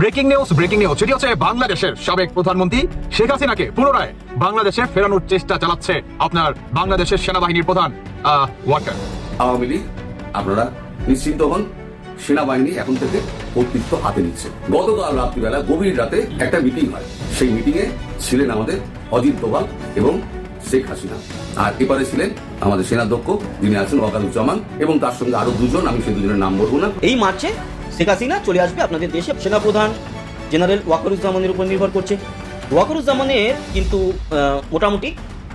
Breaking news breaking news. সেটি হচ্ছে বাংলাদেশের সাবেক প্রধানমন্ত্রী শেখ হাসিনাকে পুনরায় বাংলাদেশে ফেরানোর চেষ্টা চালাচ্ছে আপনার বাংলাদেশের সেনাবাহিনীর প্রধান ওয়াকার আওয়ামী লীগ আপনারা নিশ্চিন্ত হন সেনাবাহিনী এখন থেকে কর্তৃত্ব হাতে নিচ্ছে। গতকাল রাত্রিবেলা গভীর রাতে একটা মিটিং হয়। সেই মিটিং এ ছিলেন আমাদের অজিত দোভাল এবং শেখ হাসিনা। আর এপারে ছিলেন আমাদের সেনাধ্যক্ষ যিনি আছেন ওয়াকারুজ্জামান এবং তার সঙ্গে আরও দুজন আমি সেই দুজনের নাম বলব না। এই মার্চে? শেখ হাসিনা চলে আসবে আপনাদের দেশে। সেনাপ্রধান জেনারেল ওয়াকারুজ্জামানের উপর নির্ভর করছে। ওয়াকারুজ্জামানের কিন্তু মোটামুটি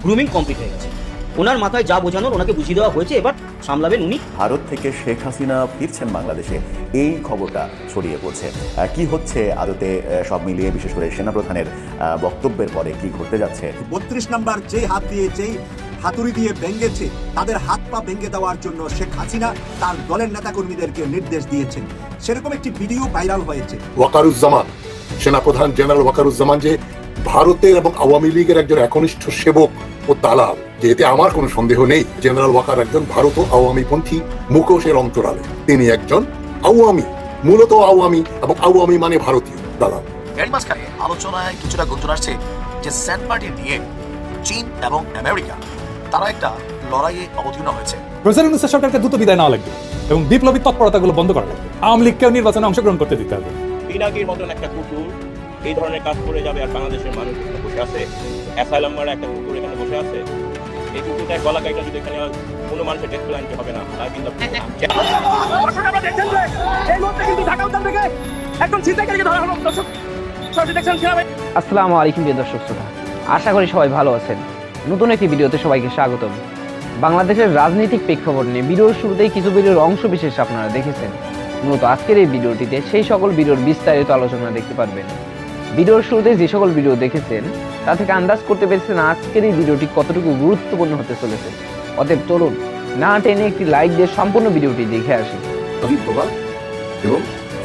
গ্রুমিং কমপ্লিট হয়ে গেছে। ওনার মাথায় যা বোঝানোর ওনাকে বুঝিয়ে দেওয়া হয়েছে এবার সামলাবেন উনি। ভারত থেকে শেখ হাসিনা ফিরছেন বাংলাদেশে। এই খবরটা ছড়িয়ে পড়ছে। কি হচ্ছে আদতে সব মিলিয়ে বিশেষ করে সেনাপ্রধানের বক্তব্যের পরে কি ঘটতে যাচ্ছে? বত্রিশ নাম্বার যেই হাত দিয়ে যেই হাতুড়ি দিয়ে ভেঙ্গেছে তাদের হাত পা ভেঙে দেওয়ার জন্য শেখ হাসিনা তার দলের নেতাকর্মীদেরকে নির্দেশ দিয়েছেন। সেরকম একটি ভিডিও ভাইরাল হয়েছে। ওয়াকারুজ্জামান সেনাপ্রধান জেনারেল ওয়াকারুজ্জামান যে ভারতের এবং আওয়ামী লীগের একজন একনিষ্ঠ সেবক ও দালাল যে এতে আমার কোনো সন্দেহ নেই। জেনারেল ওয়াকার একজন ভারত ও আওয়ামী পন্থী মুখোশের অন্তরালে। তিনি একজন আওয়ামী মূলত আওয়ামী এবং আওয়ামী মানে ভারতীয় দালাল। এর মাঝখানে আলোচনায় কিছুটা গুঞ্জন আসছে যে সেন্ট মার্টিন নিয়ে চীন এবং আমেরিকা তারা একটা লড়াইয়ে অবতীর্ণ হয়েছে। প্রেসিডেন্ট ইউনূসের সরকারকে দ্রুত বিদায় নেওয়া লাগবে এবং বিপ্লবী তৎপরতাগুলো বন্ধ করা লাগবে। আওয়ামী লীগকেও নির্বাচনে অংশগ্রহণ করতে দিতে হবে। পিনাকির মতন একটা কুকুর এই ধরনের কাজ করে যাবে আর বাংলাদেশের মানুষ এখানে বসে আছে। অ্যাসাইলাম মারা একটা কুকুর এখানে বসে আছে। এই কুকুরটার গলা কাইটা যদি এখানে কোনো মানুষের ডেথ করে আনতে হবে না। তার কিন্তু আসসালামু আলাইকুম প্রিয় দর্শক শ্রোতা। আশা করি সবাই ভালো আছেন। নতুন একটি ভিডিওতে সবাইকে স্বাগতম। বাংলাদেশের রাজনৈতিক প্রেক্ষাপট নিয়ে ভিডিওর শুরুতেই কিছু ভিডিওর অংশ বিশেষ আপনারা দেখেছেন। মূলত আজকের এই ভিডিওটিতে সেই সকল ভিডিওর বিস্তারিত আলোচনা দেখতে পারবেন। ভিডিওর শুরুতে যে সকল ভিডিও দেখেছেন, তা থেকে আন্দাজ করতে পেরেছেন আজকের এই ভিডিওটি কতটুকু গুরুত্বপূর্ণ হতে চলেছে। অতএব চলুন না টেনে একটি লাইক দিয়ে সম্পূর্ণ ভিডিওটি দেখে আসি। এবং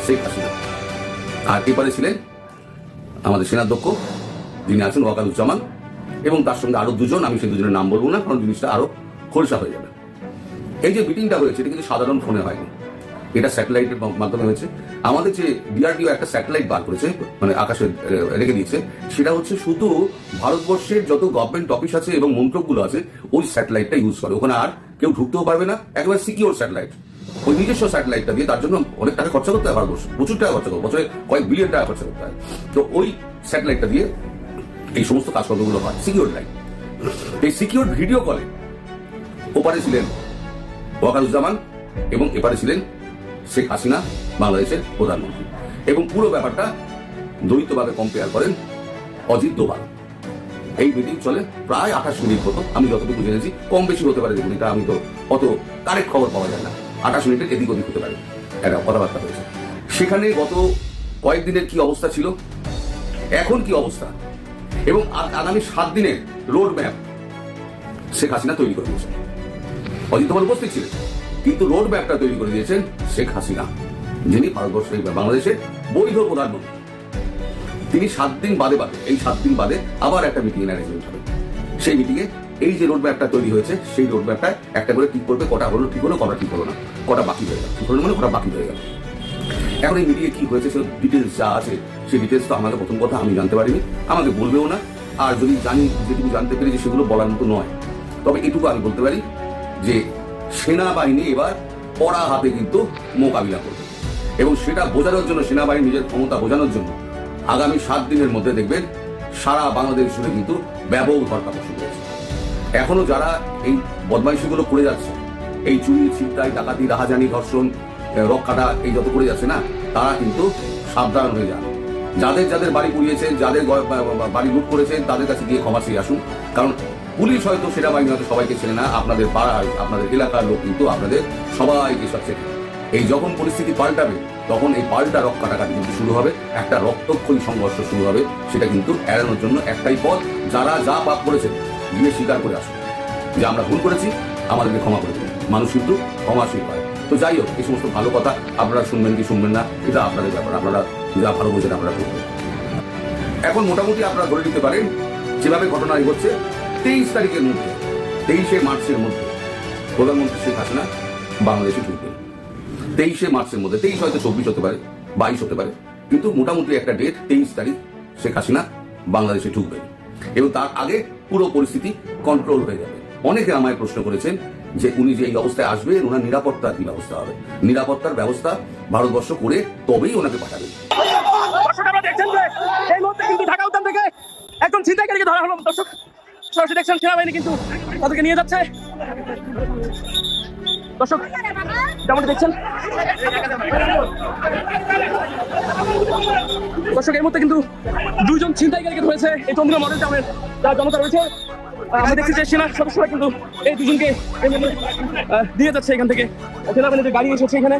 শেখ হাসিনা। আর এপারে ছিলেন আমাদের সেনাধ্যক্ষ যিনি আছেন ওয়াকারুজ্জামান এবং তার সঙ্গে আরও দুজন, আমি সেই দুজনের নাম বলব না, কারণ জিনিসটা আরও খোলসা হয়ে যাবে। এই যে মিটিংটা হয়েছে, এটা কিন্তু সাধারণ ফোনে হয়নি। এটা স্যাটেলাইটের মাধ্যমে হয়েছে। আমাদের যে ডিআরডিও একটা স্যাটেলাইট বার করেছে মানে আকাশে রেখে দিয়েছে, সেটা হচ্ছে শুধু ভারতবর্ষের যত গভর্নমেন্ট অফিস আছে এবং মন্ত্রকগুলো আছে, ওই স্যাটেলাইটটা ইউজ করে। ওখানে আর কেউ ঢুকতেও পারবে না, একেবারে সিকিওর স্যাটেলাইট ওই নিজস্ব স্যাটেলাইটটা দিয়ে তার জন্য অনেক টাকা খরচা করতে হয় ভারতবর্ষ। প্রচুর টাকা খরচা করবে বছরে কয়েক বিলিয়ন টাকা খরচা করতে হয়। তো ওই স্যাটেলাইটটা দিয়ে এই সমস্ত কাজকর্মগুলো হয়। সিকিউর লাইন এই সিকিউর ভিডিও কলে ওপারে ছিলেন ওয়াকারুজ্জামান এবং এপারে ছিলেন শেখ হাসিনা, বাংলাদেশের প্রধানমন্ত্রী। এবং পুরো ব্যাপারটা দ্বৈতভাবে কম্পেয়ার করেন অজিত দোভাল। এই মিটিং চলে প্রায় আঠাশ মিনিট মতো। আমি যতটুকু জেনেছি, কম বেশি হতে পারে দেখুন আমি তো অত কারেক্ট খবর পাওয়া যায় না। আঠাশ মিনিটের এদিক ওদিক হতে পারে। একটা কথাবার্তা হয়েছে। সেখানে গত কয়েকদিনের কি অবস্থা ছিল? এখন কি অবস্থা? এবং আগামী সাত দিনের রোড ম্যাপ শেখ হাসিনা তৈরি করে দিয়েছেন। অজিত দোভাল উপস্থিত ছিলেন। কিন্তু রোড ম্যাপটা তৈরি করে দিয়েছেন শেখ হাসিনা, যিনি ভারতবর্ষের বাংলাদেশের বৈধ প্রধানমন্ত্রী। তিনি সাত দিন বাদে বাদে, এই সাত দিন বাদে আবার একটা মিটিং অ্যারেঞ্জমেন্ট হবে। সেই মিটিংয়ে এই যে রোড ম্যাপটা তৈরি হয়েছে, সেই রোড ম্যাপটা একটা করে ঠিক করবে, কটা হলো ঠিক হলো, কটা ঠিক হলো না, কটা বাকি হয়ে গেল। ঠিক হলো মানে কটা বাকি হয়ে গেল। এখন এই মিটিংয়ে কি হয়েছে সে ডিটেলস যা আছে, সেই ডিটেলস তো আমাকে প্রথম কথা, আমি জানতে পারিনি। আমাকে বলবেও না। আর যদি জানি যেটুকু জানতে পেরেছি, সেগুলো বলার মতো নয়। তবে এটুকু আমি বলতে পারি যে, সেনাবাহিনী এবার কড়া হাতে কিন্তু মোকাবিলা করবে। এবং সেটা বোঝানোর জন্য, সেনাবাহিনী নিজের ক্ষমতা বোঝানোর জন্য, আগামী সাত দিনের মধ্যে দেখবেন, সারা বাংলাদেশ জুড়ে কিন্তু ব্যাপক ধরপাকড় শুরু হয়েছে। এখনও যারা এই বদমাইশিগুলো করে যাচ্ছে, এই চুরি, ছিনতাই, ডাকাতি, রাহাজানি, ধর্ষণ আহ, রক কাটা এই যত করে যাচ্ছে না তারা কিন্তু সাবধান হয়ে যান। যাদের যাদের বাড়ি পুড়িয়েছে যাদের বাড়ি লুট করেছে তাদের কাছে গিয়ে ক্ষমা চেয়ে আসুন। কারণ পুলিশ হয়তো সেটা সেনাবাহিনী হয়তো সবাইকে চেনে না। আপনাদের পাড়ায় আপনাদের এলাকার লোক কিন্তু আপনাদের সবাইকে সব চেনে। এই যখন পরিস্থিতি পাল্টাবে তখন এই পাল্টা রক কাটাকাটি কিন্তু শুরু হবে। একটা রক্তক্ষয়ী সংঘর্ষ শুরু হবে। সেটা কিন্তু এড়ানোর জন্য একটাই পথ যারা যা পাপ করেছেন গিয়ে স্বীকার করে আসুন। যে আমরা ভুল করেছি আমাদেরকে ক্ষমা করে দিন। মানুষ কিন্তু ক্ষমাশীল হয়। তো যাই হোক, এই সমস্ত ভালো কথা আপনারা শুনবেন কি শুনবেন না, এটা আপনাদের ব্যাপার। আপনারা যা ভালো বোঝেন আপনারা করবেন এখন মোটামুটি আপনারা ধরে নিতে পারেন, যেভাবে ঘটনা এগোচ্ছে, তেইশ তারিখের মধ্যে, তেইশে মার্চের মধ্যে প্রধানমন্ত্রী শেখ হাসিনা বাংলাদেশে ঢুকবেন তেইশে মার্চের মধ্যে, তেইশ হয়তো চব্বিশ হতে পারে, বাইশ হতে পারে, কিন্তু মোটামুটি একটা ডেট তেইশ তারিখ শেখ হাসিনা বাংলাদেশে ঢুকবেন। এবং তার আগে পুরো পরিস্থিতি কন্ট্রোল হয়ে যাবে। অনেকে আমায় প্রশ্ন করেছেন যে উনি যে অবস্থায় আসবেন, ওনার নিরাপত্তার কি ব্যবস্থা হবে? নিরাপত্তার ব্যবস্থা ভারতবর্ষ করে তবেই ওনাকে পাঠাবে। এই মুহূর্তে কিন্তু একজন ছিনতাইকারীকে ধরা হলো। দর্শক, সরাসরি দেখছেন সেনাবাহিনী কিন্তু তাদেরকে নিয়ে যাচ্ছে। দর্শক যেমন দেখছেন, দর্শক, এই মুহূর্তে কিন্তু দুইজন ছিনতাইকারীকে ধরেছে এই চন্দ্রিমা মডেল টাউনের যারা জনতা রয়েছে। আমরা দেখছি যে সেনা সদস্যরা কিন্তু এই দুজনকে আহ, দিয়ে যাচ্ছে এখান থেকে। সেনাবাহিনীর যে গাড়ি এসেছে এখানে।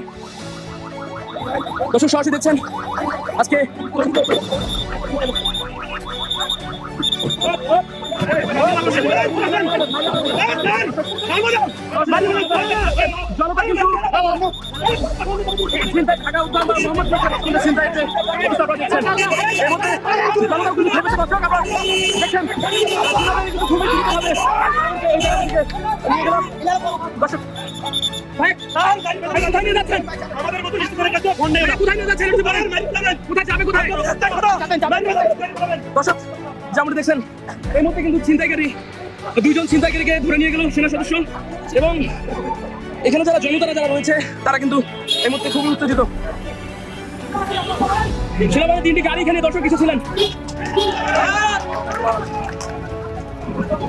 দর্শক সরাসরি দেখছেন আজকে জনতা কিন্তু দেখছেন সেনাবাহিনী কিন্তু? দর্শক যেমন দেখছেন এই মুহূর্তে কিন্তু ছিনতাইকারী দুইজন ছিনতাইকারীকে ধরে নিয়ে গেল সেনা সদস্য। এবং এখানে যারা জনতারা যারা রয়েছে তারা কিন্তু এই মুহূর্তে খুবই উত্তেজিত। সেনাবাহিনী তিনটি গাড়ি এখানে দর্শক কিছু ছিলেন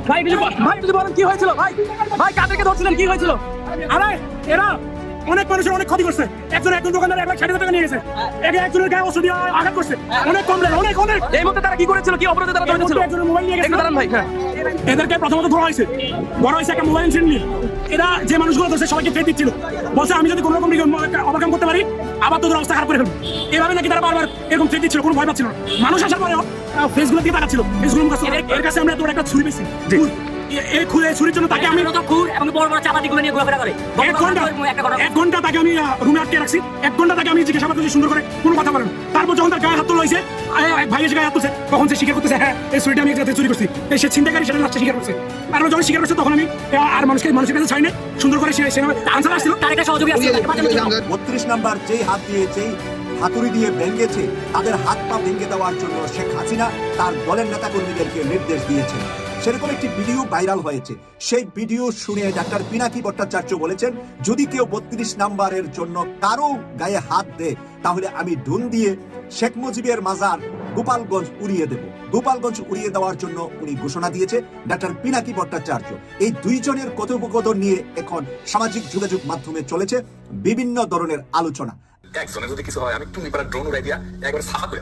ভাই কিছু ভাই কিছু বলেন কি হয়েছিল ভাই ভাই কাদেরকে ধরছিলেন কি হয়েছিল? আরে এরা অনেক মানুষের অনেক ক্ষতি করছে। একজন একজন দোকানদার এক লাখ ষাট টাকা নিয়ে গেছে। একে একজনের গায়ে ওষুধ দিয়ে আঘাত করছে। অনেক কম রেট, অনেক অনেক। এই মধ্যে তারা কি করেছিল? কি অপরাধে তারা ধরেছিল? একজনের মোবাইল নিয়ে গেছে দাঁড়ান ভাই হ্যাঁ। এদেরকে প্রথমত ধরা হয়েছে। বড় হয়েছে একটা মোবাইল ইনসিডেন্ট নিয়ে এরা যে মানুষগুলো ধরছে সবাইকে ফেট দিচ্ছিল। বলছে আমি যদি কোনো রকম ওভারকাম করতে পারি আবার তোদের অবস্থা খারাপ করে ফেলব। এভাবে নাকি তারা বারবার এরকম ফেট দিচ্ছিল কোনো ভয় পাচ্ছিল না। মানুষ আসার পরেও ফেসগুলো দিয়ে তাকাচ্ছিল। ফেসগুলো কাছে এর কাছে আমরা তোর একটা ছুরি পেয়েছি। এই খুলে ছুরির জন্য তাকে আমি এক ঘণ্টা এক ঘণ্টা তাকে আমি রুমে আটকে রাখছি। এক ঘণ্টা তাকে আমি জিজ্ঞাসাবাদ করছি সুন্দর করে কোনো কথা বলেন তারপর যখন তার গায়ে হাত তোলা হয়েছে এক ভাই এসে গায়ে হাত তুলছে তখন সে স্বীকার করতেছে হ্যাঁ এই ছুরিটা আমি জায়গায় চুরি করছি। এই সে চিন্তাকারী সেটা লাস্টে স্বীকার করছে। আর যখন স্বীকার করছে তখন আমি আর মানুষকে মানুষের কাছে না সুন্দর করে সে আনসার আসছিল। তার একটা সহযোগী আসছিল। বত্রিশ নাম্বার যেই হাত দিয়ে যেই হাতুড়ি দিয়ে ভেঙ্গেছে তাদের হাত পা ভেঙে দেওয়ার জন্য শেখ হাসিনা তার দলের নেতাকর্মীদেরকে নির্দেশ দিয়েছে সেরকম একটি ভিডিও ভাইরাল হয়েছে। সেই ভিডিও শুনে ডাক্তার পিনাকি ভট্টাচার্য বলেছেন, যদি কেউ বত্রিশ নাম্বারের জন্য কারও গায়ে হাত দেয়, তাহলে আমি ঢুন দিয়ে শেখ মুজিবের মাজার গোপালগঞ্জ উড়িয়ে দেব। গোপালগঞ্জ উড়িয়ে দেওয়ার জন্য উনি ঘোষণা দিয়েছে ডাক্তার পিনাকি ভট্টাচার্য। এই দুইজনের কথোপকথন নিয়ে এখন সামাজিক যোগাযোগ মাধ্যমে চলেছে বিভিন্ন ধরনের আলোচনা। একজনের যদি কিছু হয়, আমি পাড়া ড্রোন উড়াই দিয়া একবার সাহা করে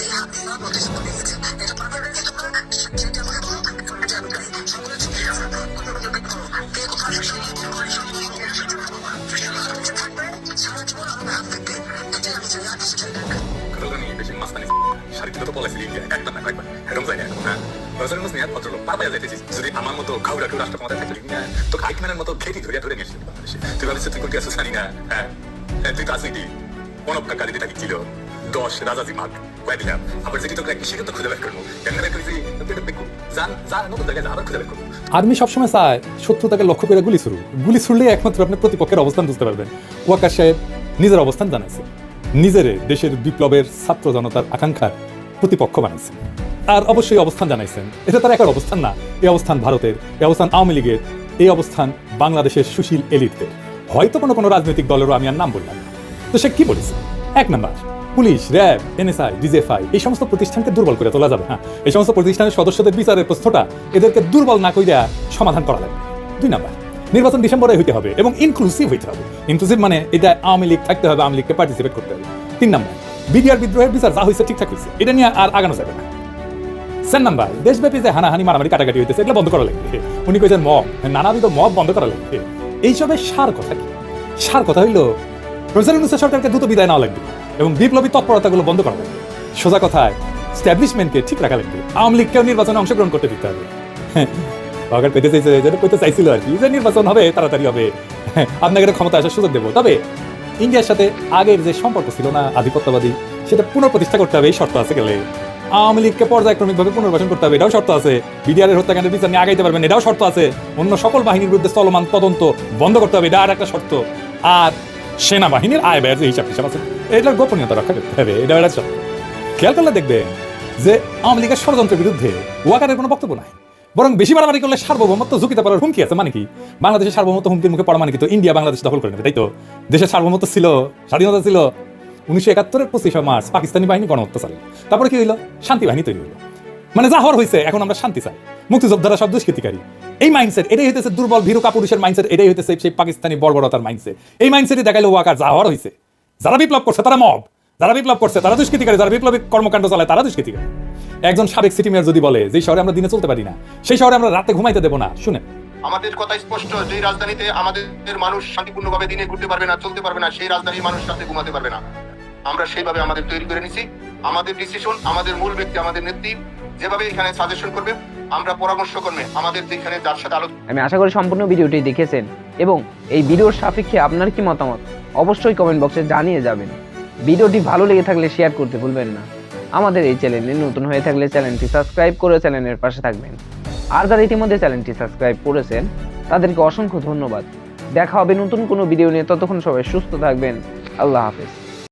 তো মতো ধরে বাংলাদেশে। তুই ভাবিস তুই কোনটি জানি না হ্যাঁ? হ্যাঁ, তুই তো ছিল দশ রাজাজি আবার যেটি একটি সেটা তো খুঁজে বের করব। কেন বের করেছি আর্মি সবসময় চায় শত্রুতাকে লক্ষ্য করে গুলি শুরু গুলি ছুড়লেই একমাত্র আপনি প্রতিপক্ষের অবস্থান বুঝতে পারবেন। ওয়াকার সাহেব নিজের অবস্থান জানাইছে। নিজেরে দেশের বিপ্লবের ছাত্র জনতার আকাঙ্ক্ষার প্রতিপক্ষ বানাইছে। আর অবশ্যই অবস্থান জানাইছেন। এটা তার একার অবস্থান না। এই অবস্থান ভারতের। এই অবস্থান আওয়ামী লীগের। এই অবস্থান বাংলাদেশের সুশীল এলিটদের। হয়তো কোনো কোনো রাজনৈতিক দলেরও আমি আর নাম বললাম। তো সে কি বলেছে? এক number, police, RAB, NSI, DGFI, এই সমস্ত প্রতিষ্ঠানকে দুর্বল করে তোলা যাবে হ্যাঁ? এই সমস্ত প্রতিষ্ঠানের সদস্যদের বিচারের প্রশ্নটা এদেরকে দুর্বল না কইরা সমাধান করা লাগবে। দুই নাম্বার, নির্বাচন ডিসেম্বরে হইতে হবে এবং ইনক্লুসিভ হইতে হবে। ইনক্লুসিভ মানে এটা আওয়ামী লীগ থাকতে হবে, আওয়ামী লীগকে পার্টিসিপেট করতে হবে। তিন নাম্বার, বিডিআর বিদ্রোহের বিচার যা হয়েছে ঠিকঠাক হয়েছে এটা নিয়ে আর আগানো যাবে না। চার নাম্বার, দেশব্যাপী যে হানাহানি, মারামারি, কাটাকাটি হইতেছে, এগুলো বন্ধ করা লাগবে। উনি কইছেন মব। নানাবিধ মব বন্ধ করা লাগবে। এইসবের সার কথা কি? সার কথা হইল, প্রফেসর ইউনুসের সরকারকে দ্রুত বিদায় নেওয়া লাগবে এবং বিপ্লবী তৎপরতাগুলো বন্ধ করা লাগবে। সোজা কথায় স্ট্যাবলিশমেন্টকে ঠিক রাখা লাগবে। আওয়ামী লীগকেও নির্বাচনে অংশগ্রহণ করতে দিতে হবে। সরকার পেতে চাইছে যেটা পেতে চাইছিল আর কি। যে নির্বাচন হবে, তাড়াতাড়ি হবে। আপনাকে ক্ষমতা আসার সুযোগ দেবো। তবে ইন্ডিয়ার সাথে আগের যে সম্পর্ক ছিল না, আধিপত্যবাদী, সেটা পুনঃপ্রতিষ্ঠা করতে হবে, এই শর্ত আছে গেলে। আওয়ামী লীগকে পর্যায়ক্রমিকভাবে পুনর্বাসন করতে হবে, এটাও শর্ত আছে। বিডিআরের হত্যাকাণ্ডের বিচার নিয়ে আগাইতে পারবেন এটাও শর্ত আছে। অন্য সকল বাহিনীর বিরুদ্ধে চলমান তদন্ত বন্ধ করতে হবে, এটা আর একটা শর্ত। আর সেনাবাহিনীর আয় ব্যয়ের যে হিসাব হিসাব আছে, এটার গোপনীয়তা রক্ষা করতে হবে এটা একটা শর্ত। খেয়াল করলে দেখবেন যে আওয়ামী লীগের ষড়যন্ত্রের বিরুদ্ধে ওয়াকারের কোনো বক্তব্য নাই। বরং বেশি বাড়াবাড়ি করলে সার্বভৌমত্ব ঝুঁকিতে পড়ার হুমকি আছে মানে কি? বাংলাদেশের সার্বভৌমত্ব হুমকির মুখে পড়া মানে কি? তো ইন্ডিয়া বাংলাদেশ দখল করে নেবে, তাই তো? দেশের সার্বভৌমত্ব ছিল, স্বাধীনতা ছিল উনিশশো একাত্তরের পঁচিশে মার্চ পাকিস্তানি বাহিনী গণহত্যা চালে তারপরে কি হইল? শান্তি বাহিনী তৈরি হইল। মানে যা হওয়ার হয়েছে এখন আমরা শান্তি চাই। মুক্তিযোদ্ধারা সব দুষ্কৃতিকারী। এই মাইন্ডসেট এটাই হইতেছে দুর্বল ভীরু কাপুরুষের মাইন্ডসেট এটাই হইতেছে সেই পাকিস্তানি বর্বরতার মাইন্ডসেট এই মাইন্ডসেটই দেখাইলো ওয়াকার যা হওয়ার হয়েছে যারা বিপ্লব করছে, তারা মব। যারা বিপ্লব করছে, তারা দুষ্কৃতিকারী। যারা বিপ্লবী কর্মকাণ্ড চালায়, তারা দুষ্কৃতিকারী। একজন সাবেক সিটি মেয়র যদি বলে, যে শহরে আমরা দিনে চলতে পারি না, সেই শহরে আমরা রাতে ঘুমাইতে দেবো না শুনে আমাদের কথা স্পষ্ট, যে রাজধানীতে আমাদের মানুষ শান্তিপূর্ণভাবে দিনে ঘুরতে পারবে না, চলতে পারবে না, সেই রাজধানীর মানুষ রাতে ঘুমাতে পারবে না। আমরা সেইভাবে আমাদের তৈরি করে নিছি। আমাদের ডিসিশন আমাদের মূল ব্যক্তি, আমাদের নেত্রী যেভাবে এখানে সাজেশন করবে, আমরা পরামর্শ করবে আমাদের যেখানে যার সাথে আলোচনা আমি আশা করি সম্পূর্ণ ভিডিওটি দেখেছেন এবং এই ভিডিওর সাপেক্ষে আপনার কি মতামত? অবশ্যই কমেন্ট বক্সে জানিয়ে যাবেন। ভিডিওটি ভালো লেগে থাকলে শেয়ার করতে ভুলবেন না। আমাদের এই চ্যানেলে নতুন হয়ে থাকলে চ্যানেলটি সাবস্ক্রাইব করে চ্যানেলের পাশে থাকবেন। আর যারা ইতিমধ্যে চ্যানেলটি সাবস্ক্রাইব করেছেন, তাদেরকে অসংখ্য ধন্যবাদ। দেখা হবে নতুন কোনো ভিডিও নিয়ে। ততক্ষণ সবাই সুস্থ থাকবেন। আল্লাহ হাফেজ।